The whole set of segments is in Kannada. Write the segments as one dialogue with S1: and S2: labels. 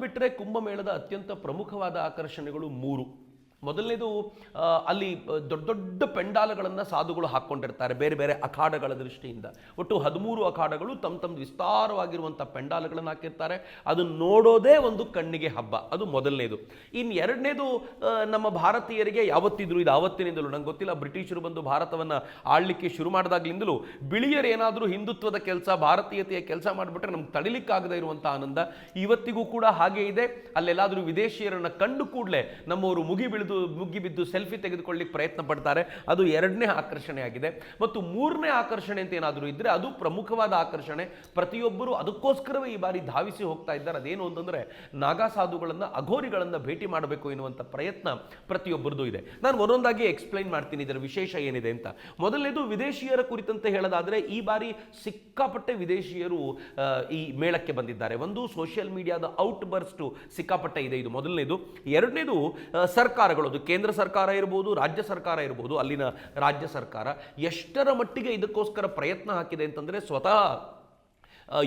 S1: ಬಿಟ್ಟರೆ ಕುಂಭಮೇಳದ ಅತ್ಯಂತ ಪ್ರಮುಖವಾದ ಆಕರ್ಷಣೆಗಳು ಮೂರು. ಮೊದಲನೇದು ಅಲ್ಲಿ ದೊಡ್ಡ ದೊಡ್ಡ ಪೆಂಡಾಲಗಳನ್ನು ಸಾಧುಗಳು ಹಾಕ್ಕೊಂಡಿರ್ತಾರೆ, ಬೇರೆ ಬೇರೆ ಅಖಾಡಗಳ ದೃಷ್ಟಿಯಿಂದ. ಒಟ್ಟು ಹದಿಮೂರು ಅಖಾಡಗಳು ತಮ್ಮ ತಮ್ಮ ವಿಸ್ತಾರವಾಗಿರುವಂಥ ಪೆಂಡಾಲಗಳನ್ನು ಹಾಕಿರ್ತಾರೆ. ಅದನ್ನು ನೋಡೋದೇ ಒಂದು ಕಣ್ಣಿಗೆ ಹಬ್ಬ, ಅದು ಮೊದಲನೇದು. ಇನ್ನು ಎರಡನೇದು ನಮ್ಮ ಭಾರತೀಯರಿಗೆ ಯಾವತ್ತಿದ್ರು, ಇದು ಆವತ್ತಿನಿಂದಲೂ, ನಂಗೆ ಗೊತ್ತಿಲ್ಲ, ಬ್ರಿಟಿಷರು ಬಂದು ಭಾರತವನ್ನು ಆಳ್ಲಿಕ್ಕೆ ಶುರು ಮಾಡಿದಾಗ್ಲಿಂದಲೂ, ಬಿಳಿಯರು ಏನಾದರೂ ಹಿಂದುತ್ವದ ಕೆಲಸ, ಭಾರತೀಯತೆಯ ಕೆಲಸ ಮಾಡಿಬಿಟ್ರೆ ನಮ್ಗೆ ತಡಿಲಿಕ್ಕಾಗದೇ ಇರುವಂಥ ಆನಂದ ಇವತ್ತಿಗೂ ಕೂಡ ಹಾಗೆ ಇದೆ. ಅಲ್ಲೆಲ್ಲಾದರೂ ವಿದೇಶಿಯರನ್ನ ಕಂಡು ಕೂಡಲೇ ನಮ್ಮವರು ಮುಗಿ ಬಿಳಿದು ಮುಗ್ಗಿ ಬಿದ್ದು ಸೆಲ್ಫಿ ತೆಗೆದುಕೊಳ್ಳಿಕ್ಕೆ ಪ್ರಯತ್ನ ಪಡ್ತಾರೆ. ಅದು ಎರಡನೇ ಆಕರ್ಷಣೆ ಆಗಿದೆ ಮತ್ತು ಮೂರನೇ ಆಕರ್ಷಣೆ ಅಂತ ಏನಾದರೂ ಇದ್ದರೆ ಅದು ಪ್ರಮುಖವಾದ ಆಕರ್ಷಣೆ. ಪ್ರತಿಯೊಬ್ಬರು ಅದಕ್ಕೋಸ್ಕರವೇ ಈ ಬಾರಿ ಧಾವಿಸಿ ಹೋಗ್ತಾ ಇದ್ದಾರೆ. ಅದೇನು ಅಂತಂದರೆ ನಾಗಾ ಸಾಧುಗಳನ್ನು ಅಘೋರಿಗಳನ್ನು ಭೇಟಿ ಮಾಡಬೇಕು ಎನ್ನುವಂಥ ಪ್ರಯತ್ನ ಪ್ರತಿಯೊಬ್ಬರದ್ದು ಇದೆ. ನಾನು ಒಂದೊಂದಾಗಿ ಎಕ್ಸ್ಪ್ಲೈನ್ ಮಾಡ್ತೀನಿ. ಇದರ ವಿಶೇಷ ಏನಿದೆ ಅಂತ. ಮೊದಲನೇದು ವಿದೇಶಿಯರ ಕುರಿತಂತೆ ಹೇಳೋದಾದರೆ ಈ ಬಾರಿ ಸಿಕ್ಕಾಪಟ್ಟೆ ವಿದೇಶಿಯರು ಈ ಮೇಳಕ್ಕೆ ಬಂದಿದ್ದಾರೆ. ಒಂದು ಸೋಷಿಯಲ್ ಮೀಡಿಯಾದ ಔಟ್ ಬರ್ಸ್ಟು ಸಿಕ್ಕಾಪಟ್ಟೆ ಇದೆ. ಇದು ಮೊದಲನೇದು. ಎರಡನೇದು ಆ, ಸರ್ಕಾರಗಳು ಅದು ಕೇಂದ್ರ ಸರ್ಕಾರ ಇರ್ಬೋದು, ರಾಜ್ಯ ಸರ್ಕಾರ ಇರ್ಬೋದು, ಅಲ್ಲಿನ ರಾಜ್ಯ ಸರ್ಕಾರ ಎಷ್ಟರ ಮಟ್ಟಿಗೆ ಇದಕ್ಕೋಸ್ಕರ ಪ್ರಯತ್ನ ಹಾಕಿದೆ ಅಂತಂದರೆ ಸ್ವತಃ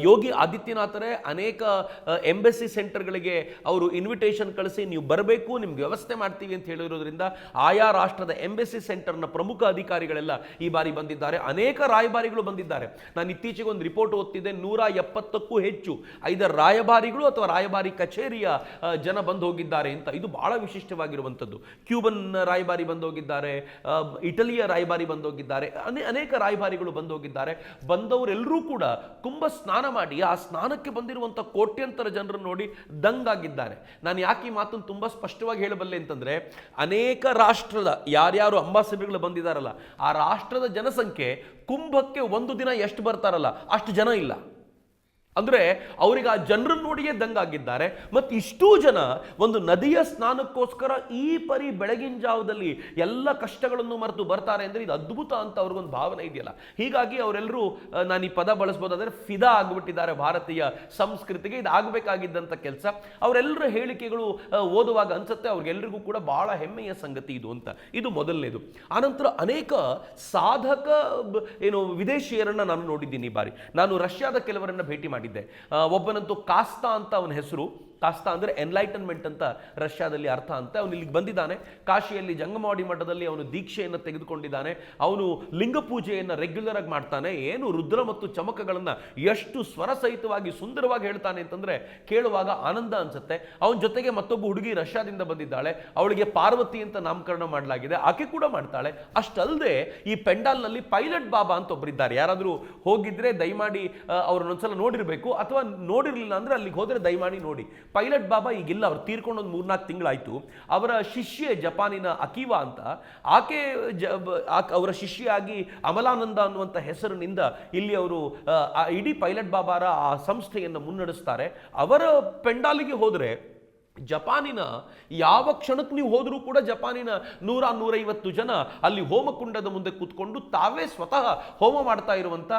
S1: ಯೋಗಿ ಆದಿತ್ಯನಾಥರೇ ಅನೇಕ ಎಂಬೆಸಿ ಸೆಂಟರ್ಗಳಿಗೆ ಅವರು ಇನ್ವಿಟೇಷನ್ ಕಳಿಸಿ ನೀವು ಬರಬೇಕು, ನಿಮ್ಗೆ ವ್ಯವಸ್ಥೆ ಮಾಡ್ತೀವಿ ಅಂತ ಹೇಳಿರೋದ್ರಿಂದ ಆಯಾ ರಾಷ್ಟ್ರದ ಎಂಬೆಸಿ ಸೆಂಟರ್ನ ಪ್ರಮುಖ ಅಧಿಕಾರಿಗಳೆಲ್ಲ ಈ ಬಾರಿ ಬಂದಿದ್ದಾರೆ. ಅನೇಕ ರಾಯಭಾರಿಗಳು ಬಂದಿದ್ದಾರೆ. ನಾನು ಇತ್ತೀಚೆಗೆ ಒಂದು ರಿಪೋರ್ಟ್ ಓದ್ತಿದ್ದೆ, ನೂರ ಎಪ್ಪತ್ತಕ್ಕೂ ಹೆಚ್ಚು ಐದರ ರಾಯಭಾರಿಗಳು ಅಥವಾ ರಾಯಭಾರಿ ಕಚೇರಿಯ ಜನ ಬಂದು ಹೋಗಿದ್ದಾರೆ ಅಂತ. ಇದು ಬಹಳ ವಿಶಿಷ್ಟವಾಗಿರುವಂಥದ್ದು. ಕ್ಯೂಬನ್ ರಾಯಭಾರಿ ಬಂದು ಹೋಗಿದ್ದಾರೆ ಇಟಲಿಯ ರಾಯಭಾರಿ ಬಂದು ಹೋಗಿದ್ದಾರೆ, ಅನೇ, ಅನೇಕ ರಾಯಭಾರಿಗಳು ಬಂದು ಹೋಗಿದ್ದಾರೆ. ಬಂದವರೆಲ್ಲರೂ ಕೂಡ ಕುಂಭ ಸ್ನಾನ ಮಾಡಿ ಆ ಸ್ನಾನಕ್ಕೆ ಬಂದಿರುವಂಥ ಕೋಟ್ಯಂತರ ಜನರನ್ನು ನೋಡಿ ದಂಗಾಗಿದ್ದಾರೆ. ನಾನು ಯಾಕೆ ಈ ಮಾತನ್ನು ತುಂಬ ಸ್ಪಷ್ಟವಾಗಿ ಹೇಳಬಲ್ಲೆ ಅಂತಂದರೆ, ಅನೇಕ ರಾಷ್ಟ್ರದ ಯಾರ್ಯಾರು ಅಂಬಾಸಿಡರ್ಗಳು ಬಂದಿದ್ದಾರಲ್ಲ ಆ ರಾಷ್ಟ್ರದ ಜನಸಂಖ್ಯೆ ಕುಂಭಕ್ಕೆ ಒಂದು ದಿನ ಎಷ್ಟು ಬರ್ತಾರಲ್ಲ, ಅಷ್ಟು ಜನ ಇಲ್ಲ. ಅಂದರೆ ಅವರಿಗೆ ಆ ಜನರನ್ನು ನೋಡಿಯೇ ದಂಗಾಗಿದ್ದಾರೆ. ಮತ್ತು ಇಷ್ಟೂ ಜನ ಒಂದು ನದಿಯ ಸ್ನಾನಕ್ಕೋಸ್ಕರ ಈ ಪರಿ ಬೆಳಗಿನ ಜಾವದಲ್ಲಿ ಎಲ್ಲ ಕಷ್ಟಗಳನ್ನು ಮರೆತು ಬರ್ತಾರೆ ಅಂದರೆ ಇದು ಅದ್ಭುತ ಅಂತ ಅವ್ರಿಗೊಂದು ಭಾವನೆ ಇದೆಯಲ್ಲ. ಹೀಗಾಗಿ ಅವರೆಲ್ಲರೂ ನಾನು ಈ ಪದ ಬಳಸ್ಬೋದಾದ್ರೆ ಫಿದಾ ಆಗಿಬಿಟ್ಟಿದ್ದಾರೆ ಭಾರತೀಯ ಸಂಸ್ಕೃತಿಗೆ. ಇದು ಆಗಬೇಕಾಗಿದ್ದಂಥ ಕೆಲಸ. ಅವರೆಲ್ಲರ ಹೇಳಿಕೆಗಳು ಓದುವಾಗ ಅನ್ಸುತ್ತೆ ಅವ್ರಿಗೆಲ್ಲರಿಗೂ ಕೂಡ ಬಹಳ ಹೆಮ್ಮೆಯ ಸಂಗತಿ ಇದು ಅಂತ. ಇದು ಮೊದಲನೇದು. ಆನಂತರ ಅನೇಕ ಸಾಧಕ ಏನು ವಿದೇಶಿಯರನ್ನು ನಾನು ನೋಡಿದ್ದೀನಿ ಈ ಬಾರಿ. ನಾನು ರಷ್ಯಾದ ಕೆಲವರನ್ನ ಭೇಟಿ ಮಾಡಿದ್ದೆ ಒಬ್ಬನಂತೂ ಕಾಸ್ತಾ ಅಂತ ಅವನ ಹೆಸರು. ಕಾಸ್ತಾ ಅಂದರೆ ಎನ್ಲೈಟನ್ಮೆಂಟ್ ಅಂತ ರಷ್ಯಾದಲ್ಲಿ ಅರ್ಥ ಅಂತ. ಅವನು ಇಲ್ಲಿಗೆ ಬಂದಿದ್ದಾನೆ. ಕಾಶಿಯಲ್ಲಿ ಜಂಗಮವಾಡಿ ಮಠದಲ್ಲಿ ಅವನು ದೀಕ್ಷೆಯನ್ನು ತೆಗೆದುಕೊಂಡಿದ್ದಾನೆ. ಅವನು ಲಿಂಗ ಪೂಜೆಯನ್ನು ರೆಗ್ಯುಲರ್ ಆಗಿ ಮಾಡ್ತಾನೆ. ಏನು ರುದ್ರ ಮತ್ತು ಚಮಕಗಳನ್ನು ಎಷ್ಟು ಸ್ವರಸಹಿತವಾಗಿ ಸುಂದರವಾಗಿ ಹೇಳ್ತಾನೆ ಅಂತಂದರೆ ಕೇಳುವಾಗ ಆನಂದ ಅನ್ಸುತ್ತೆ. ಅವನ ಜೊತೆಗೆ ಮತ್ತೊಬ್ಬ ಹುಡುಗಿ ರಷ್ಯಾದಿಂದ ಬಂದಿದ್ದಾಳೆ. ಅವಳಿಗೆ ಪಾರ್ವತಿ ಅಂತ ನಾಮಕರಣ ಮಾಡಲಾಗಿದೆ. ಆಕೆ ಕೂಡ ಮಾಡ್ತಾಳೆ. ಅಷ್ಟಲ್ಲದೆ ಈ ಪೆಂಡಾಲ್ನಲ್ಲಿ ಪೈಲಟ್ ಬಾಬಾ ಅಂತ ಒಬ್ಬರಿದ್ದಾರೆ ಯಾರಾದರೂ ಹೋಗಿದ್ರೆ ದಯಮಾಡಿ ಅವ್ರನ್ನೊಂದ್ಸಲ ನೋಡಿರಬೇಕು. ಅಥವಾ ನೋಡಿರಲಿಲ್ಲ ಅಂದರೆ ಅಲ್ಲಿಗೆ ಹೋದರೆ ದಯಮಾಡಿ ನೋಡಿ. ಪೈಲಟ್ ಬಾಬಾ ಈಗಿಲ್ಲ, ಅವ್ರು ತೀರ್ಕೊಂಡು ಒಂದು ಮೂರ್ನಾಲ್ಕು ತಿಂಗಳಾಯ್ತು. ಅವರ ಶಿಷ್ಯೆ ಜಪಾನಿನ ಅಕೀವಾ ಅಂತ, ಆಕೆ ಜ ಅವರ ಶಿಷ್ಯಾಗಿ ಅಮಲಾನಂದ ಅನ್ನುವಂಥ ಹೆಸರಿನಿಂದ ಇಲ್ಲಿ ಅವರು ಇಡೀ ಪೈಲಟ್ ಬಾಬಾರ ಆ ಸಂಸ್ಥೆಯನ್ನು ಮುನ್ನಡೆಸ್ತಾರೆ. ಅವರ ಪೆಂಡಾಲಿಗೆ ಹೋದರೆ ಜಪಾನಿನ ಯಾವ ಕ್ಷಣಕ್ಕೆ ನೀವು ಹೋದರೂ ಕೂಡ ಜಪಾನಿನ ನೂರ ನೂರೈವತ್ತು ಜನ ಅಲ್ಲಿ ಹೋಮಕುಂಡದ ಮುಂದೆ ಕೂತ್ಕೊಂಡು ತಾವೇ ಸ್ವತಃ ಹೋಮ ಮಾಡ್ತಾ ಇರುವಂಥ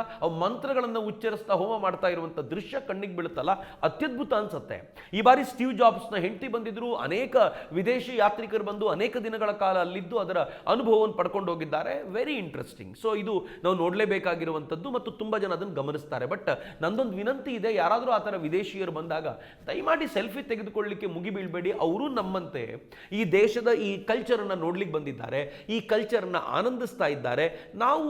S1: ಮಂತ್ರಗಳನ್ನು ಉಚ್ಚರಿಸ್ತಾ ಹೋಮ ಮಾಡ್ತಾ ಇರುವಂಥ ದೃಶ್ಯ ಕಣ್ಣಿಗೆ ಬೀಳುತ್ತಲ್ಲ, ಅತ್ಯದ್ಭುತ ಅನಿಸುತ್ತೆ. ಈ ಬಾರಿ ಸ್ಟೀವ್ ಜಾಬ್ಸ್ನ ಹೆಂಡತಿ ಬಂದಿದ್ದರು ಅನೇಕ ವಿದೇಶಿ ಯಾತ್ರಿಕರು ಬಂದು ಅನೇಕ ದಿನಗಳ ಕಾಲ ಅಲ್ಲಿದ್ದು ಅದರ ಅನುಭವವನ್ನು ಪಡ್ಕೊಂಡು ಹೋಗಿದ್ದಾರೆ. ವೆರಿ ಇಂಟ್ರೆಸ್ಟಿಂಗ್ ಸೊ ಇದು ನಾವು ನೋಡಲೇಬೇಕಾಗಿರುವಂಥದ್ದು ಮತ್ತು ತುಂಬ ಜನ ಅದನ್ನು ಗಮನಿಸ್ತಾರೆ. ಬಟ್ ನಂದೊಂದು ವಿನಂತಿ ಇದೆ, ಯಾರಾದರೂ ಆ ಥರ ವಿದೇಶಿಯರು ಬಂದಾಗ, ದಯಮಾಡಿ ಸೆಲ್ಫಿ ತೆಗೆದುಕೊಳ್ಳಿಕ್ಕೆ ಮುಗಿ ಬೀಳ್ಬೇಡಿ, ಅವರು ನಮ್ಮಂತೆ ಈ ದೇಶದ ಈ ಕಲ್ಚರನ್ನು ನೋಡ್ಲಿಕ್ಕೆ ಬಂದಿದ್ದಾರೆ, ಈ ಕಲ್ಚರನ್ನ ಆನಂದಿಸ್ತಾ ಇದ್ದಾರೆ. ನಾವು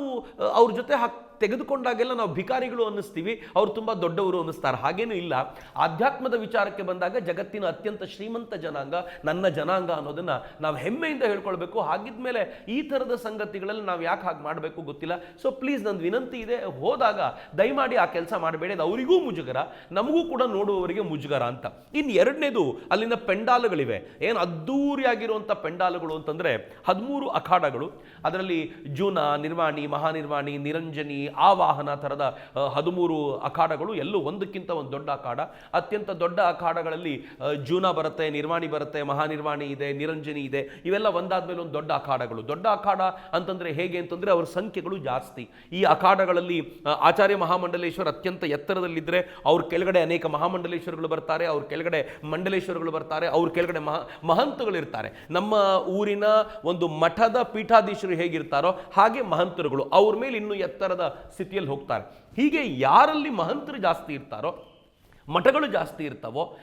S1: ಅವ್ರ ಜೊತೆ ತೆಗೆದುಕೊಂಡಾಗೆಲ್ಲ ನಾವು ಭಿಕಾರಿಗಳು ಅನ್ನಿಸ್ತೀವಿ, ಅವ್ರು ತುಂಬ ದೊಡ್ಡವರು ಅನ್ನಿಸ್ತಾರೆ. ಹಾಗೇನೂ ಇಲ್ಲ. ಆಧ್ಯಾತ್ಮದ ವಿಚಾರಕ್ಕೆ ಬಂದಾಗ ಜಗತ್ತಿನ ಅತ್ಯಂತ ಶ್ರೀಮಂತ ಜನಾಂಗ, ನನ್ನ ಜನಾಂಗ ಅನ್ನೋದನ್ನ ನಾವು ಹೆಮ್ಮೆಯಿಂದ ಹೇಳ್ಕೊಳ್ಬೇಕು. ಹಾಗಿದ್ಮೇಲೆ ಈ ಥರದ ಸಂಗತಿಗಳಲ್ಲಿ ನಾವು ಯಾಕೆ ಹಾಗೆ ಮಾಡಬೇಕು ಗೊತ್ತಿಲ್ಲ. ಸೊ ಪ್ಲೀಸ್ ನಂದು ವಿನಂತಿ ಇದೆ, ಹೋದಾಗ ದಯಮಾಡಿ ಆ ಕೆಲಸ ಮಾಡಬೇಡಿ. ಅದು ಅವರಿಗೂ ಮುಜುಗರ, ನಮಗೂ ಕೂಡ ನೋಡುವವರಿಗೆ ಮುಜುಗರ ಅಂತ. ಇನ್ನು ಎರಡನೇದು ಅಲ್ಲಿನ ಪೆಂಡಾಲುಗಳಿವೆ. ಏನು ಅದ್ದೂರಿಯಾಗಿರುವಂಥ ಪೆಂಡಾಲುಗಳು ಅಂತಂದರೆ ಹದಿಮೂರು ಅಖಾಡಗಳು. ಅದರಲ್ಲಿ ಜೂನ, ನಿರ್ವಾಣಿ, ಮಹಾನಿರ್ವಾಣಿ, ನಿರಂಜನಿ ಆವಾಹನ ಥರದ ಹದಿಮೂರು ಅಖಾಡಗಳು ಎಲ್ಲೂ ಒಂದಕ್ಕಿಂತ ಒಂದು ದೊಡ್ಡ ಅಖಾಡ. ಅತ್ಯಂತ ದೊಡ್ಡ ಅಖಾಡಗಳಲ್ಲಿ ಜೂನ ಬರುತ್ತೆ, ನಿರ್ವಾಣಿ ಬರುತ್ತೆ, ಮಹಾನಿರ್ವಾಣಿ ಇದೆ, ನಿರಂಜನಿ ಇದೆ. ಇವೆಲ್ಲ ಒಂದಾದ್ಮೇಲೆ ಒಂದು ದೊಡ್ಡ ಅಖಾಡಗಳು. ದೊಡ್ಡ ಅಖಾಡ ಅಂತಂದರೆ ಹೇಗೆ ಅಂತಂದರೆ ಅವರ ಸಂಖ್ಯೆಗಳು ಜಾಸ್ತಿ. ಈ ಅಖಾಡಗಳಲ್ಲಿ ಆಚಾರ್ಯ ಮಹಾಮಂಡಲೇಶ್ವರ ಅತ್ಯಂತ ಎತ್ತರದಲ್ಲಿದ್ದರೆ ಅವ್ರ ಕೆಳಗಡೆ ಅನೇಕ ಮಹಾಮಂಡಲೇಶ್ವರಗಳು ಬರ್ತಾರೆ, ಅವ್ರ ಕೆಳಗಡೆ ಮಂಡಲೇಶ್ವರಗಳು ಬರ್ತಾರೆ, ಅವ್ರ ಕೆಳಗಡೆ ಮಹಾ ಮಹಂತಗಳು ಇರ್ತಾರೆ ನಮ್ಮ ಊರಿನ ಒಂದು ಮಠದ ಪೀಠಾಧೀಶರು ಹೇಗಿರ್ತಾರೋ ಹಾಗೆ ಮಹಂತರುಗಳು. ಅವ್ರ ಮೇಲೆ ಇನ್ನೂ ಎತ್ತರದ ಸ್ಥಿತಿಯಲ್ಲಿ ಹೋಗ್ತಾರೆ. ಹೀಗೆ ಯಾರಲ್ಲಿ ಮಹಂತರು ಜಾಸ್ತಿ ಇರ್ತಾರೋ ಮಠಗಳು ಜಾಸ್ತಿ ಇರ್ತವೋ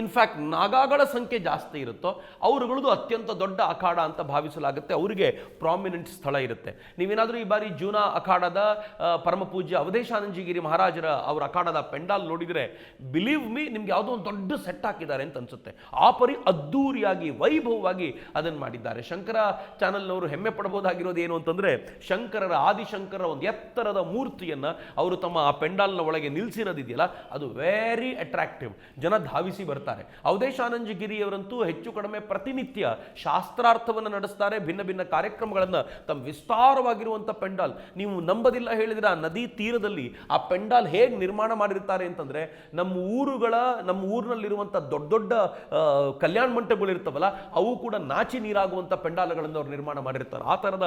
S1: ಇನ್ಫ್ಯಾಕ್ಟ್ ನಾಗಾಗಳ ಸಂಖ್ಯೆ ಜಾಸ್ತಿ ಇರುತ್ತೋ, ಅವರುಗಳದ್ದು ಅತ್ಯಂತ ದೊಡ್ಡ ಅಖಾಡ ಅಂತ ಭಾವಿಸಲಾಗುತ್ತೆ. ಅವರಿಗೆ ಪ್ರಾಮಿನೆಂಟ್ ಸ್ಥಳ ಇರುತ್ತೆ. ನೀವೇನಾದರೂ ಈ ಬಾರಿ ಜೂನಾ ಅಖಾಡದ ಪರಮಪೂಜ್ಯ ಪರಮ ಪೂಜ್ಯ ಅವಧೇಶಾನಂದಜಿಗಿರಿ ಮಹಾರಾಜರ ಅವರ ಅಖಾಡದ ಪೆಂಡಾಲ್ ನೋಡಿದರೆ ಬಿಲೀವ್ ಮೀ ನಿಮ್ಗೆ ಯಾವುದೋ ಒಂದು ದೊಡ್ಡ ಸೆಟ್ ಹಾಕಿದ್ದಾರೆ ಅಂತ ಅನ್ಸುತ್ತೆ. ಆ ಪರಿ ಅದ್ದೂರಿಯಾಗಿ, ವೈಭವವಾಗಿ ಅದನ್ನು ಮಾಡಿದ್ದಾರೆ. ಶಂಕರ ಚಾನಲ್ನವರು ಹೆಮ್ಮೆ ಪಡಬಹುದಾಗಿರೋದು ಏನು ಅಂತಂದ್ರೆ, ಶಂಕರರ ಆದಿಶಂಕರ ಒಂದು ಎತ್ತರದ ಮೂರ್ತಿಯನ್ನ ಅವರು ತಮ್ಮ ಆ ಪೆಂಡಾಲ್ನ ಒಳಗೆ ನಿಲ್ಲಿಸಿರೋದಿದೆಯಲ್ಲ ಅದು ವೆರಿ ಅಟ್ರಾಕ್ಟಿವ್ ಜನ ಧಾವಿಸಿ ಬರ್ತಾರೆ. ಅವಧೇಶಾನಂದಗಿರಿಯವರಂತೂ ಹೆಚ್ಚು ಕಡಿಮೆ ಪ್ರತಿನಿತ್ಯ ಶಾಸ್ತ್ರಾರ್ಥವನ್ನು ನಡೆಸ್ತಾರೆ, ಭಿನ್ನ ಭಿನ್ನ ಕಾರ್ಯಕ್ರಮಗಳನ್ನು ತಮ್ಮ ವಿಸ್ತಾರವಾಗಿರುವಂಥ ಪೆಂಡಾಲ್. ನೀವು ನಂಬದಿಲ್ಲ ಹೇಳಿದ್ರೆ ನದಿ ತೀರದಲ್ಲಿ ಆ ಪೆಂಡಾಲ್ ಹೇಗೆ ನಿರ್ಮಾಣ ಮಾಡಿರ್ತಾರೆ ಅಂತಂದರೆ, ನಮ್ಮ ಊರುಗಳ, ನಮ್ಮ ಊರಿನಲ್ಲಿರುವಂಥ ದೊಡ್ಡ ದೊಡ್ಡ ಕಲ್ಯಾಣ ಮಂಟಪಗಳು ಇರ್ತವಲ್ಲ, ಅವು ಕೂಡ ನಾಚಿ ನೀರಾಗುವಂಥ ಪೆಂಡಾಲ್ಗಳನ್ನು ಅವರು ನಿರ್ಮಾಣ ಮಾಡಿರ್ತಾರೆ. ಆ ಥರದ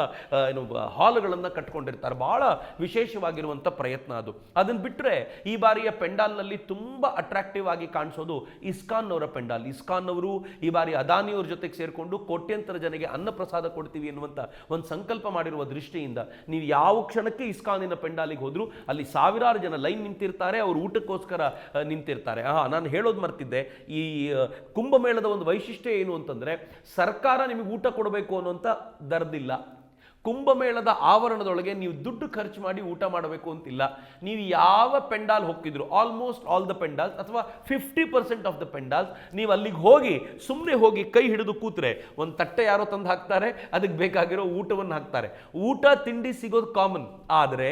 S1: ಏನು ಹಾಲ್ಗಳನ್ನು ಕಟ್ಕೊಂಡಿರ್ತಾರೆ. ಬಹಳ ವಿಶೇಷವಾಗಿರುವಂಥ ಪ್ರಯತ್ನ ಅದು. ಅದನ್ನು ಬಿಟ್ಟರೆ ಈ ಬಾರಿಯ ಪೆಂಡಾಲ್ನಲ್ಲಿ ತುಂಬ ಅಟ್ರಾಕ್ಟಿವ್ ಆಗಿ ಕಾಣಿಸೋದು ಇಸ್ಕಾನ್ ಅವರ ಪೆಂಡಾಲ್. ಇಸ್ಕಾನ್ ಅವರು ಈ ಬಾರಿ ಅದಾನಿಯವ್ರ ಜೊತೆಗೆ ಸೇರಿಕೊಂಡು ಕೋಟ್ಯಂತರ ಜನಗೆ ಅನ್ನಪ್ರಸಾದ ಕೊಡ್ತೀವಿ ಎನ್ನುವಂಥ ಒಂದು ಸಂಕಲ್ಪ ಮಾಡಿರುವ ದೃಷ್ಟಿಯಿಂದ ನೀವು ಯಾವ ಕ್ಷಣಕ್ಕೆ ಇಸ್ಕಾನಿನ ಪೆಂಡಾಲಿಗೆ ಹೋದರೂ ಅಲ್ಲಿ ಸಾವಿರಾರು ಜನ ಲೈನ್ ನಿಂತಿರ್ತಾರೆ, ಅವರು ಊಟಕ್ಕೋಸ್ಕರ ನಿಂತಿರ್ತಾರೆ. ಹಾ ನಾನು ಹೇಳೋದು ಮರ್ತಿದ್ದೆ. ಈ ಕುಂಭಮೇಳದ ಒಂದು ವೈಶಿಷ್ಟ್ಯ ಏನು ಅಂತಂದರೆ ಸರ್ಕಾರ ನಿಮಗೆ ಊಟ ಕೊಡಬೇಕು ಅನ್ನುವಂಥ ದರ್ದಿಲ್ಲ. ಕುಂಭಮೇಳದ ಆವರಣದೊಳಗೆ ನೀವು ದುಡ್ಡು ಖರ್ಚು ಮಾಡಿ ಊಟ ಮಾಡಬೇಕು ಅಂತಿಲ್ಲ. ನೀವು ಯಾವ ಪೆಂಡಾಲ್ ಹೋಗ್ತಿದ್ರು ಆಲ್ಮೋಸ್ಟ್ ಆಲ್ ದ ಪೆಂಡಾಲ್ಸ್ ಅಥವಾ fifty percent of the pandals, ನೀವು ಅಲ್ಲಿಗೆ ಹೋಗಿ ಸುಮ್ಮನೆ ಹೋಗಿ ಕೈ ಹಿಡಿದು ಕೂತ್ರೆ ಒಂದು ತಟ್ಟೆ ಯಾರೋ ತಂದು ಹಾಕ್ತಾರೆ, ಅದಕ್ಕೆ ಬೇಕಾಗಿರೋ ಊಟವನ್ನು ಹಾಕ್ತಾರೆ. ಊಟ, ತಿಂಡಿ ಸಿಗೋದು ಕಾಮನ್ ಆದರೆ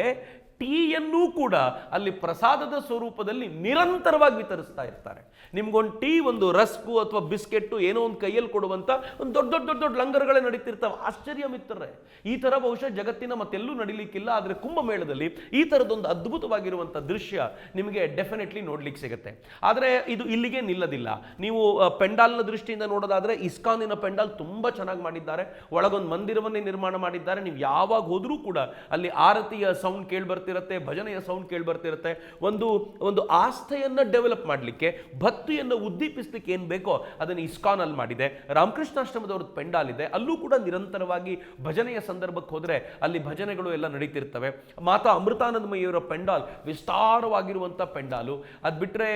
S1: ಟೀಯನ್ನೂ ಕೂಡ ಅಲ್ಲಿ ಪ್ರಸಾದದ ಸ್ವರೂಪದಲ್ಲಿ ನಿರಂತರವಾಗಿ ವಿತರಿಸ್ತಾ ಇರ್ತಾರೆ. ನಿಮ್ಗೊಂದು ಟೀ, ಒಂದು ರಸ್ಕು ಅಥವಾ ಬಿಸ್ಕೆಟ್ಟು ಏನೋ ಒಂದು ಕೈಯಲ್ಲಿ ಕೊಡುವಂಥ ಒಂದು ದೊಡ್ಡ ದೊಡ್ಡ ದೊಡ್ಡ ದೊಡ್ಡ ಲಂಗರ್ಗಳೇ ನಡೀತಿರ್ತಾವೆ. ಆಶ್ಚರ್ಯ ಮಿತ್ರರೇ, ಈ ಥರ ಬಹುಶಃ ಜಗತ್ತಿನ ಮತ್ತೆಲ್ಲೂ ನಡೀಲಿಕ್ಕಿಲ್ಲ, ಆದರೆ ಕುಂಭಮೇಳದಲ್ಲಿ ಈ ಥರದೊಂದು ಅದ್ಭುತವಾಗಿರುವಂಥ ದೃಶ್ಯ ನಿಮಗೆ ಡೆಫಿನೆಟ್ಲಿ ನೋಡ್ಲಿಕ್ಕೆ ಸಿಗುತ್ತೆ. ಆದರೆ ಇದು ಇಲ್ಲಿಗೆ ನಿಲ್ಲದಿಲ್ಲ. ನೀವು ಪೆಂಡಾಲ್ನ ದೃಷ್ಟಿಯಿಂದ ನೋಡೋದಾದ್ರೆ ಇಸ್ಕಾನಿನ ಪೆಂಡಾಲ್ ತುಂಬ ಚೆನ್ನಾಗಿ ಮಾಡಿದ್ದಾರೆ. ಒಳಗೊಂದು ಮಂದಿರವನ್ನೇ ನಿರ್ಮಾಣ ಮಾಡಿದ್ದಾರೆ. ನೀವು ಯಾವಾಗ ಹೋದರೂ ಕೂಡ ಅಲ್ಲಿ ಆರತಿಯ ಸೌಂಡ್ ಕೇಳಿ ಬರ್ತಿರುತ್ತೆ, ಭಜನೆಯ ಸೌಂಡ್ ಕೇಳಿ ಬರ್ತಿರುತ್ತೆ, ಒಂದು ಒಂದು ಆಸ್ಥೆಯನ್ನು ಡೆವಲಪ್ ಮಾಡಲಿಕ್ಕೆ, ಭಕ್ತಿಯನ್ನು ಉದ್ದೀಪಿಸಲಿಕ್ಕೆ ಏನು ಬೇಕೋ ಅದನ್ನು ಇಸ್ಕಾನ್ ಅಲ್ಲಿ ಮಾಡಿದೆ. ರಾಮಕೃಷ್ಣಾಶ್ರಮದವ್ರದ್ದು ಪೆಂಡಾಲ್ ಇದೆ, ಅಲ್ಲೂ ಕೂಡ ನಿರಂತರವಾಗಿ ಭಜನೆಯ ಸಂದರ್ಭಕ್ಕೆ ಹೋದರೆ ಅಲ್ಲಿ ಭಜನೆಗಳು ಎಲ್ಲ ನಡೀತಿರ್ತವೆ. ಮಾತಾ ಅಮೃತಾನಂದಮಯಿಯವರ ಪೆಂಡಾಲ್ ವಿಸ್ತಾರವಾಗಿರುವಂಥ ಪೆಂಡಾಲು. ಅದು ಬಿಟ್ಟರೆ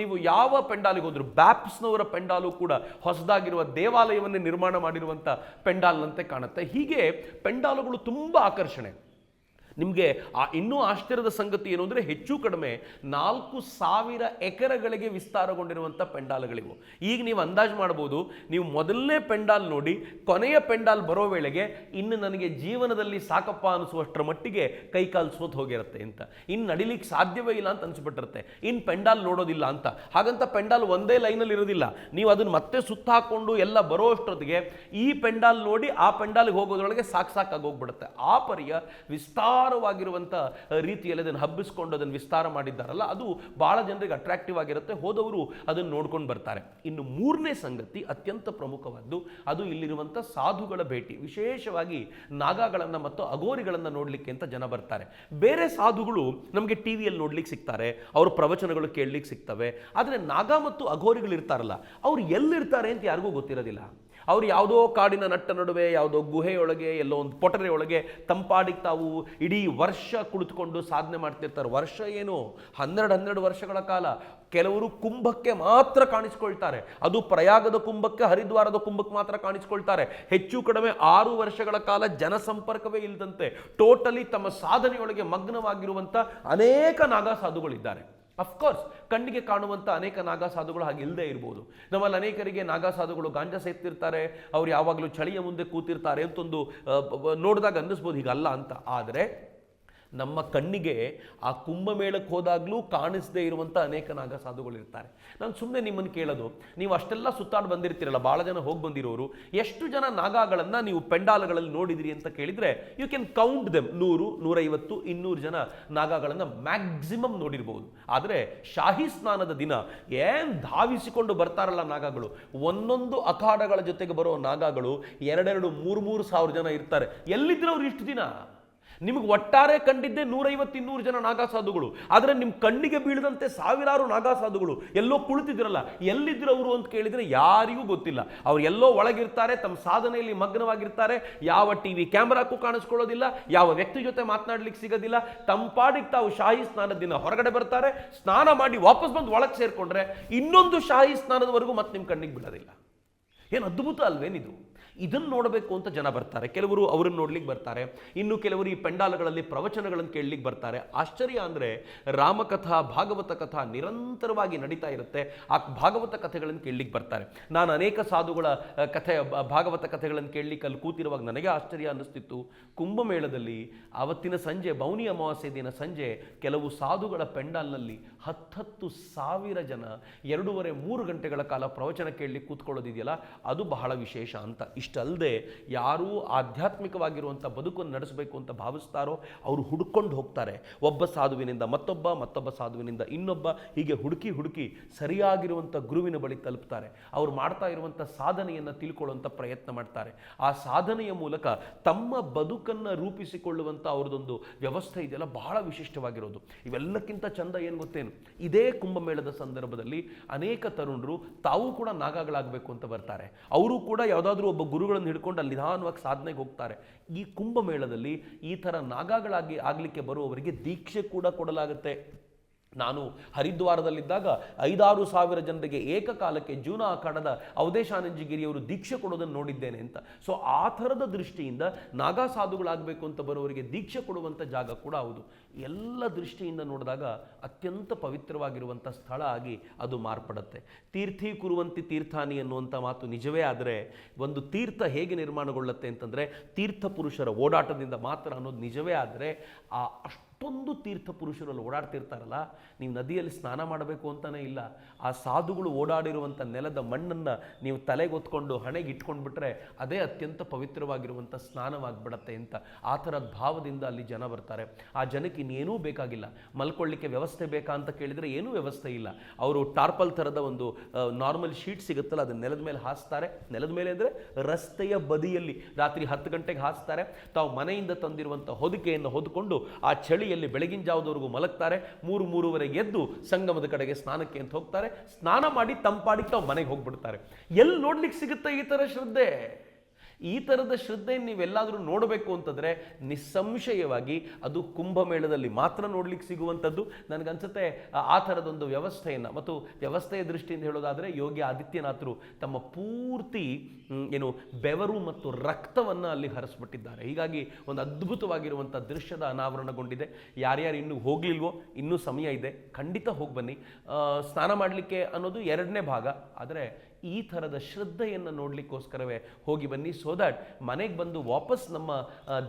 S1: ನೀವು ಯಾವ ಪೆಂಡಾಲಿಗೆ ಹೋದ್ರು, ಬ್ಯಾಪ್ಸ್ನವರ ಪೆಂಡಾಲು ಕೂಡ ಹೊಸದಾಗಿರುವ ದೇವಾಲಯವನ್ನೇ ನಿರ್ಮಾಣ ಮಾಡಿರುವಂಥ ಪೆಂಡಾಲ್ನಂತೆ ಕಾಣುತ್ತೆ. ಹೀಗೆ ಪೆಂಡಾಲುಗಳು ತುಂಬ ಆಕರ್ಷಣೆ. ನಿಮಗೆ ಆ ಇನ್ನೂ ಆಶ್ಚರ್ಯದ ಸಂಗತಿ ಏನು ಅಂದರೆ ಹೆಚ್ಚು ಕಡಿಮೆ ನಾಲ್ಕು ಸಾವಿರ ಎಕರೆಗಳಿಗೆ ವಿಸ್ತಾರಗೊಂಡಿರುವಂಥ ಪೆಂಡಾಲ್ಗಳಿವು. ಈಗ ನೀವು ಅಂದಾಜು ಮಾಡ್ಬೋದು, ನೀವು ಮೊದಲನೇ ಪೆಂಡಾಲ್ ನೋಡಿ, ಕೊನೆಯ ಪೆಂಡಾಲ್ ಬರೋ ವೇಳೆಗೆ ಇನ್ನು ನನಗೆ ಜೀವನದಲ್ಲಿ ಸಾಕಪ್ಪ ಅನಿಸುವಷ್ಟರ ಮಟ್ಟಿಗೆ ಕೈಕಾಲು ಸೋತ್ ಹೋಗಿರುತ್ತೆ ಅಂತ. ಇನ್ನು ನಡಿಲಿಕ್ಕೆ ಸಾಧ್ಯವೇ ಇಲ್ಲ ಅಂತ ಅನಿಸ್ಬಿಟ್ಟಿರುತ್ತೆ. ಇನ್ನು ಪೆಂಡಾಲ್ ನೋಡೋದಿಲ್ಲ ಅಂತ. ಹಾಗಂತ ಪೆಂಡಾಲ್ ಒಂದೇ ಲೈನಲ್ಲಿ ಇರೋದಿಲ್ಲ. ನೀವು ಅದನ್ನು ಮತ್ತೆ ಸುತ್ತ ಹಾಕೊಂಡು ಎಲ್ಲ ಬರೋ ಅಷ್ಟೊತ್ತಿಗೆ ಈ ಪೆಂಡಾಲ್ ನೋಡಿ ಆ ಪೆಂಡಾಲ್ಗೆ ಹೋಗೋದ್ರೊಳಗೆ ಸಾಕು ಸಾಕಾಗಿ ಹೋಗ್ಬಿಡುತ್ತೆ. ಆ ಪರಿಯ ವಿಸ್ತಾರವಾಗಿರುವಂಥ ರೀತಿಯಲ್ಲಿ ಅದನ್ನು ಹಬ್ಬಿಸ್ಕೊಂಡು ಅದನ್ನು ವಿಸ್ತಾರ ಮಾಡಿದ್ದಾರಲ್ಲ, ಅದು ಭಾಳ ಜನರಿಗೆ ಅಟ್ರಾಕ್ಟಿವ್ ಆಗಿರುತ್ತೆ. ಹೋದವರು ಅದನ್ನು ನೋಡ್ಕೊಂಡು ಬರ್ತಾರೆ. ಇನ್ನು ಮೂರನೇ ಸಂಗತಿ ಅತ್ಯಂತ ಪ್ರಮುಖವಾದ್ದು, ಅದು ಇಲ್ಲಿರುವಂಥ ಸಾಧುಗಳ ಭೇಟಿ. ವಿಶೇಷವಾಗಿ ನಾಗಾಗಳನ್ನು ಮತ್ತು ಅಗೋರಿಗಳನ್ನು ನೋಡಲಿಕ್ಕೆ ಅಂತ ಜನ ಬರ್ತಾರೆ. ಬೇರೆ ಸಾಧುಗಳು ನಮಗೆ ಟಿ ವಿಯಲ್ಲಿ ನೋಡ್ಲಿಕ್ಕೆ ಸಿಗ್ತಾರೆ, ಅವ್ರ ಪ್ರವಚನಗಳು ಕೇಳಲಿಕ್ಕೆ ಸಿಗ್ತವೆ. ಆದರೆ ನಾಗ ಮತ್ತು ಅಘೋರಿಗಳು ಇರ್ತಾರಲ್ಲ ಅವ್ರು ಎಲ್ಲಿರ್ತಾರೆ ಅಂತ ಯಾರಿಗೂ ಗೊತ್ತಿರೋದಿಲ್ಲ. ಅವ್ರು ಯಾವುದೋ ಕಾಡಿನ ನಟ್ಟ ನಡುವೆ, ಯಾವುದೋ ಗುಹೆಯೊಳಗೆ, ಎಲ್ಲೋ ಒಂದು ಪೊಟರೆಯೊಳಗೆ ತಂಪಾಡಿಗೆ ತಾವು ಇಡೀ ವರ್ಷ ಕುಳಿತುಕೊಂಡು ಸಾಧನೆ ಮಾಡ್ತಿರ್ತಾರೆ. ವರ್ಷ ಏನು? ಹನ್ನೆರಡು ಹನ್ನೆರಡು ವರ್ಷಗಳ ಕಾಲ. ಕೆಲವರು ಕುಂಭಕ್ಕೆ ಮಾತ್ರ ಕಾಣಿಸ್ಕೊಳ್ತಾರೆ. ಅದು ಪ್ರಯಾಗದ ಕುಂಭಕ್ಕೆ, ಹರಿದ್ವಾರದ ಕುಂಭಕ್ಕೆ ಮಾತ್ರ ಕಾಣಿಸ್ಕೊಳ್ತಾರೆ. ಹೆಚ್ಚು ಕಡಿಮೆ ಆರು ವರ್ಷಗಳ ಕಾಲ ಜನಸಂಪರ್ಕವೇ ಇಲ್ಲದಂತೆ ಟೋಟಲಿ ತಮ್ಮ ಸಾಧನೆಯೊಳಗೆ ಮಗ್ನವಾಗಿರುವಂಥ ಅನೇಕ ನಾಗಾ ಸಾಧುಗಳಿದ್ದಾರೆ ಅಫ್ಕೋರ್ಸ್ ಕಣ್ಣಿಗೆ ಕಾಣುವಂಥ ಅನೇಕ ನಾಗಾ ಸಾಧುಗಳು ಹಾಗೆ ಇಲ್ಲದೆ ಇರ್ಬೋದು. ನಮ್ಮಲ್ಲಿ ಅನೇಕರಿಗೆ ನಾಗಾ ಸಾಧುಗಳು ಗಾಂಜಾ ಸೇರ್ತಿರ್ತಾರೆ ಅವ್ರು ಯಾವಾಗಲೂ ಚಳಿಯ ಮುಂದೆ ಕೂತಿರ್ತಾರೆ ಅಂತೊಂದು ನೋಡಿದಾಗ ಅನ್ನಿಸ್ಬೋದು, ಹೀಗಲ್ಲ ಅಂತ. ಆದರೆ ನಮ್ಮ ಕಣ್ಣಿಗೆ ಆ ಕುಂಭಮೇಳಕ್ಕೆ ಹೋದಾಗಲೂ ಕಾಣಿಸದೇ ಇರುವಂಥ ಅನೇಕ ನಾಗ ಸಾಧುಗಳಿರ್ತಾರೆ ನಾನು ಸುಮ್ಮನೆ ನಿಮ್ಮನ್ನು ಕೇಳೋದು, ನೀವು ಅಷ್ಟೆಲ್ಲ ಸುತ್ತಾಡಿ ಬಂದಿರ್ತೀರಲ್ಲ ಭಾಳ ಜನ ಹೋಗಿ ಬಂದಿರೋರು, ಎಷ್ಟು ಜನ ನಾಗಾಗಳನ್ನು ನೀವು ಪೆಂಡಾಲ್ಗಳಲ್ಲಿ ನೋಡಿದಿರಿ ಅಂತ ಕೇಳಿದರೆ ಯು ಕ್ಯಾನ್ ಕೌಂಟ್ ದೆಮ್ ನೂರು, ನೂರೈವತ್ತು, ಇನ್ನೂರು ಜನ ನಾಗಾಗಳನ್ನು ಮ್ಯಾಕ್ಸಿಮಮ್ ನೋಡಿರ್ಬೋದು. ಆದರೆ ಶಾಹಿ ಸ್ನಾನದ ದಿನ ಏನು ಧಾವಿಸಿಕೊಂಡು ಬರ್ತಾರಲ್ಲ ನಾಗಗಳು, ಒಂದೊಂದು ಅಖಾಡಗಳ ಜೊತೆಗೆ ಬರೋ ನಾಗಗಳು, ಎರಡೆರಡು, ಮೂರು ಮೂರು ಸಾವಿರ ಜನ ಇರ್ತಾರೆ. ಎಲ್ಲಿದ್ರು ಅವ್ರು ಇಷ್ಟು ದಿನ? ನಿಮಗೆ ಒಟ್ಟಾರೆ ಕಂಡಿದ್ದೆ ನೂರೈವತ್ತು ಇನ್ನೂರು ಜನ ನಾಗಾಸಾಧುಗಳು. ಆದರೆ ನಿಮ್ಮ ಕಣ್ಣಿಗೆ ಬೀಳದಂತೆ ಸಾವಿರಾರು ನಾಗಾಸಾಧುಗಳು. ಎಲ್ಲೋ ಕುಳಿತಿದ್ರಲ್ಲ ಅವರು ಅಂತ ಕೇಳಿದ್ರೆ ಯಾರಿಗೂ ಗೊತ್ತಿಲ್ಲ. ಅವ್ರು ಎಲ್ಲೋ ಒಳಗಿರ್ತಾರೆ, ತಮ್ಮ ಸಾಧನೆಯಲ್ಲಿ ಮಗ್ನವಾಗಿರ್ತಾರೆ. ಯಾವ ಟಿ ವಿ ಕ್ಯಾಮ್ರಾಕ್ಕೂ ಕಾಣಿಸ್ಕೊಳ್ಳೋದಿಲ್ಲ, ಯಾವ ವ್ಯಕ್ತಿ ಜೊತೆ ಮಾತನಾಡ್ಲಿಕ್ಕೆ ಸಿಗೋದಿಲ್ಲ. ತಂಪಾಡಿಗೆ ಪಾಡಿಗೆ ತಾವು ಶಾಹಿ ಸ್ನಾನದ ದಿನ ಹೊರಗಡೆ ಬರ್ತಾರೆ. ಸ್ನಾನ ಮಾಡಿ ವಾಪಸ್ ಬಂದು ಒಳಗೆ ಸೇರಿಕೊಂಡ್ರೆ ಇನ್ನೊಂದು ಶಾಹಿ ಸ್ನಾನದವರೆಗೂ ಮತ್ತೆ ನಿಮ್ಮ ಕಣ್ಣಿಗೆ ಬಿಡೋದಿಲ್ಲ ಏನು ಅದ್ಭುತ ಅಲ್ವೇನಿದು? ಇದನ್ನು ನೋಡಬೇಕು ಅಂತ ಜನ ಬರ್ತಾರೆ. ಕೆಲವರು ಅವರನ್ನು ನೋಡ್ಲಿಕ್ಕೆ ಬರ್ತಾರೆ. ಇನ್ನು ಕೆಲವರು ಈ ಪೆಂಡಾಲಗಳಲ್ಲಿ ಪ್ರವಚನಗಳನ್ನು ಕೇಳಲಿಕ್ಕೆ ಬರ್ತಾರೆ. ಆಶ್ಚರ್ಯ ಅಂದರೆ ರಾಮಕಥಾ, ಭಾಗವತ ಕಥಾ ನಿರಂತರವಾಗಿ ನಡೀತಾ ಇರುತ್ತೆ. ಆ ಭಾಗವತ ಕಥೆಗಳನ್ನು ಕೇಳಲಿಕ್ಕೆ ಬರ್ತಾರೆ. ನಾನು ಅನೇಕ ಸಾಧುಗಳ ಕಥೆ ಭಾಗವತ ಕಥೆಗಳನ್ನು ಕೇಳಲಿಕ್ಕೆ ಅಲ್ಲಿ ಕೂತಿರುವಾಗ ನನಗೆ ಆಶ್ಚರ್ಯ ಅನ್ನಿಸ್ತಿತ್ತು. ಕುಂಭಮೇಳದಲ್ಲಿ ಆವತ್ತಿನ ಸಂಜೆ, ಬೌನಿ ಅಮಾವಾಸ್ಯ ದಿನ ಸಂಜೆ ಕೆಲವು ಸಾಧುಗಳ ಪೆಂಡಾಲ್ನಲ್ಲಿ ಹತ್ತತ್ತು ಸಾವಿರ ಜನ ಎರಡೂವರೆ ಮೂರು ಗಂಟೆಗಳ ಕಾಲ ಪ್ರವಚನ ಕೇಳಲಿಕ್ಕೆ ಕೂತ್ಕೊಳ್ಳೋದಿದೆಯಲ್ಲ? ಅದು ಬಹಳ ವಿಶೇಷ ಅಂತ. ಇಷ್ಟಲ್ಲದೆ ಯಾರೂ ಆಧ್ಯಾತ್ಮಿಕವಾಗಿರುವಂಥ ಬದುಕನ್ನು ನಡೆಸಬೇಕು ಅಂತ ಭಾವಿಸ್ತಾರೋ ಅವರು ಹುಡ್ಕೊಂಡು ಹೋಗ್ತಾರೆ. ಒಬ್ಬ ಸಾಧುವಿನಿಂದ ಮತ್ತೊಬ್ಬ ಮತ್ತೊಬ್ಬ ಸಾಧುವಿನಿಂದ ಇನ್ನೊಬ್ಬ ಹೀಗೆ ಹುಡುಕಿ ಹುಡುಕಿ ಸರಿಯಾಗಿರುವಂಥ ಗುರುವಿನ ಬಳಿ ತಲುಪ್ತಾರೆ. ಅವರು ಮಾಡ್ತಾ ಇರುವಂಥ ಸಾಧನೆಯನ್ನು ತಿಳ್ಕೊಳ್ಳುವಂಥ ಪ್ರಯತ್ನ ಮಾಡ್ತಾರೆ. ಆ ಸಾಧನೆಯ ಮೂಲಕ ತಮ್ಮ ಬದುಕನ್ನು ರೂಪಿಸಿಕೊಳ್ಳುವಂಥ ಅವ್ರದ್ದೊಂದು ವ್ಯವಸ್ಥೆ ಇದೆಯಲ್ಲ, ಬಹಳ ವಿಶಿಷ್ಟವಾಗಿರೋದು. ಇವೆಲ್ಲಕ್ಕಿಂತ ಚಂದ ಏನು ಗೊತ್ತೇನು? ಇದೇ ಕುಂಭಮೇಳದ ಸಂದರ್ಭದಲ್ಲಿ ಅನೇಕ ತರುಣರು ತಾವು ಕೂಡ ನಾಗಗಳಾಗಬೇಕು ಅಂತ ಬರ್ತಾರೆ. ಅವರು ಕೂಡ ಯಾವುದಾದ್ರೂ ಒಬ್ಬ ಗುರುಗಳನ್ನು ಹಿಡ್ಕೊಂಡು ಅಲ್ಲಿ ನಿಧಾನವಾಗಿ ಸಾಧನೆಗೆ ಹೋಗ್ತಾರೆ. ಈ ಕುಂಭಮೇಳದಲ್ಲಿ ಈ ಥರ ನಾಗಗಳಾಗಿ ಆಗಲಿಕ್ಕೆ ಬರುವವರಿಗೆ ದೀಕ್ಷೆ ಕೂಡ ಕೊಡಲಾಗುತ್ತೆ. ನಾನು ಹರಿದ್ವಾರದಲ್ಲಿದ್ದಾಗ ಐದಾರು ಸಾವಿರ ಜನರಿಗೆ ಏಕಕಾಲಕ್ಕೆ ಜೂನ ಅಖಾಡದ ಅವಧೇಶಾನಂದಗಿರಿಯವರು ದೀಕ್ಷೆ ಕೊಡೋದನ್ನು ನೋಡಿದ್ದೇನೆ ಅಂತ. ಸೊ ಆ ಥರದ ದೃಷ್ಟಿಯಿಂದ ನಾಗಾ ಸಾಧುಗಳಾಗಬೇಕು ಅಂತ ಬರೋವರಿಗೆ ದೀಕ್ಷೆ ಕೊಡುವಂಥ ಜಾಗ ಕೂಡ ಹೌದು. ಎಲ್ಲ ದೃಷ್ಟಿಯಿಂದ ನೋಡಿದಾಗ ಅತ್ಯಂತ ಪವಿತ್ರವಾಗಿರುವಂಥ ಸ್ಥಳ ಆಗಿ ಅದು ಮಾರ್ಪಡುತ್ತೆ. ತೀರ್ಥಿ ಕುರುವಂತಿ ತೀರ್ಥಾನಿ ಅನ್ನುವಂಥ ಮಾತು ನಿಜವೇ ಆದರೆ ಒಂದು ತೀರ್ಥ ಹೇಗೆ ನಿರ್ಮಾಣಗೊಳ್ಳುತ್ತೆ ಅಂತಂದರೆ ತೀರ್ಥ ಪುರುಷರ ಓಡಾಟದಿಂದ ಮಾತ್ರ ಅನ್ನೋದು ನಿಜವೇ ಆದರೆ ಆ ಅಷ್ಟೊಂದು ತೀರ್ಥ ಪುರುಷರಲ್ಲಿ ಓಡಾಡ್ತಿರ್ತಾರಲ್ಲ, ನೀವು ನದಿಯಲ್ಲಿ ಸ್ನಾನ ಮಾಡಬೇಕು ಅಂತಲೇ ಇಲ್ಲ. ಆ ಸಾಧುಗಳು ಓಡಾಡಿರುವಂಥ ನೆಲದ ಮಣ್ಣನ್ನು ನೀವು ತಲೆಗೆ ಹೊತ್ಕೊಂಡು ಹಣೆಗೆ ಇಟ್ಕೊಂಡ್ಬಿಟ್ರೆ ಅದೇ ಅತ್ಯಂತ ಪವಿತ್ರವಾಗಿರುವಂಥ ಸ್ನಾನವಾಗಿಬಿಡತ್ತೆ ಅಂತ ಆ ಥರದ ಭಾವದಿಂದ ಅಲ್ಲಿ ಜನ ಬರ್ತಾರೆ. ಆ ಜನಕ್ಕೆ ಇನ್ನೇನೂ ಬೇಕಾಗಿಲ್ಲ. ಮಲ್ಕೊಳ್ಳಿಕ್ಕೆ ವ್ಯವಸ್ಥೆ ಬೇಕಾ ಅಂತ ಕೇಳಿದರೆ ಏನೂ ವ್ಯವಸ್ಥೆ ಇಲ್ಲ. ಅವರು ಟಾರ್ಪಲ್ ಥರದ ಒಂದು ನಾರ್ಮಲ್ ಶೀಟ್ ಸಿಗುತ್ತಲ್ಲ, ಅದನ್ನ ನೆಲದ ಮೇಲೆ ಹಾಸ್ತಾರೆ. ನೆಲದ ಮೇಲೆ ಅಂದರೆ ರಸ್ತೆಯ ಬದಿಯಲ್ಲಿ ರಾತ್ರಿ ಹತ್ತು ಗಂಟೆಗೆ ಹಾಸ್ತಾರೆ. ತಾವು ಮನೆಯಿಂದ ತಂದಿರುವಂಥ ಹೊದಿಕೆಯನ್ನು ಹೊದ್ಕೊಂಡು ಆ ಚಳಿಯಲ್ಲಿ ಬೆಳಗಿನ ಜಾವದವರೆಗೂ ಮಲಗ್ತಾರೆ. ಮೂರು ಮೂರುವರೆಗೆ ಎದ್ದು ಸಂಗಮದ ಕಡೆಗೆ ಸ್ನಾನಕ್ಕೆ ಅಂತ ಹೋಗ್ತಾರೆ. ಸ್ನಾನ ಮಾಡಿ ತಂಪಾಡಿ ತಾವು ಮನೆಗೆ ಹೋಗ್ಬಿಡ್ತಾರೆ. ಎಲ್ಲಿ ನೋಡ್ಲಿಕ್ಕೆ ಸಿಗುತ್ತೆ ಈ ಥರ ಶ್ರದ್ಧೆ? ಈ ಥರದ ಶ್ರದ್ಧೆಯನ್ನು ನೀವೆಲ್ಲಾದರೂ ನೋಡಬೇಕು ಅಂತಂದರೆ ನಿಸ್ಸಂಶಯವಾಗಿ ಅದು ಕುಂಭಮೇಳದಲ್ಲಿ ಮಾತ್ರ ನೋಡ್ಲಿಕ್ಕೆ ಸಿಗುವಂಥದ್ದು. ನನಗನ್ಸುತ್ತೆ, ಆ- ಥರದೊಂದು ವ್ಯವಸ್ಥೆಯನ್ನು ಮತ್ತು ವ್ಯವಸ್ಥೆಯ ದೃಷ್ಟಿಯಿಂದ ಹೇಳೋದಾದರೆ ಯೋಗಿ ಆದಿತ್ಯನಾಥರು ತಮ್ಮ ಪೂರ್ತಿ ಏನು ಬೆವರು ಮತ್ತು ರಕ್ತವನ್ನು ಅಲ್ಲಿ ಹರಿಸ್ಬಿಟ್ಟಿದ್ದಾರೆ. ಹೀಗಾಗಿ ಒಂದು ಅದ್ಭುತವಾಗಿರುವಂಥ ದೃಶ್ಯದ ಅನಾವರಣಗೊಂಡಿದೆ. ಯಾರ್ಯಾರು ಇನ್ನೂ ಹೋಗಲಿಲ್ವೋ, ಇನ್ನೂ ಸಮಯ ಇದೆ, ಖಂಡಿತ ಹೋಗಿ ಬನ್ನಿ. ಸ್ನಾನ ಮಾಡಲಿಕ್ಕೆ ಅನ್ನೋದು ಎರಡನೇ ಭಾಗ. ಆದರೆ ಈ ಥರದ ಶ್ರದ್ಧೆಯನ್ನು ನೋಡಲಿಕ್ಕೋಸ್ಕರವೇ ಹೋಗಿ ಬನ್ನಿ. ಸೊ ದ್ಯಾಟ್ ಮನೆಗೆ ಬಂದು ವಾಪಸ್ ನಮ್ಮ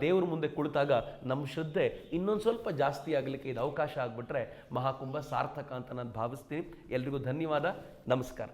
S1: ದೇವರ ಮುಂದೆ ಕುಳಿತಾಗ ನಮ್ಮ ಶ್ರದ್ಧೆ ಇನ್ನೊಂದು ಸ್ವಲ್ಪ ಜಾಸ್ತಿ ಆಗಲಿಕ್ಕೆ ಇದು ಅವಕಾಶ ಆಗಿಬಿಟ್ರೆ ಮಹಾಕುಂಭ ಸಾರ್ಥಕ ಅಂತ ನಾನು ಭಾವಿಸ್ತೀನಿ. ಎಲ್ರಿಗೂ ಧನ್ಯವಾದ. ನಮಸ್ಕಾರ.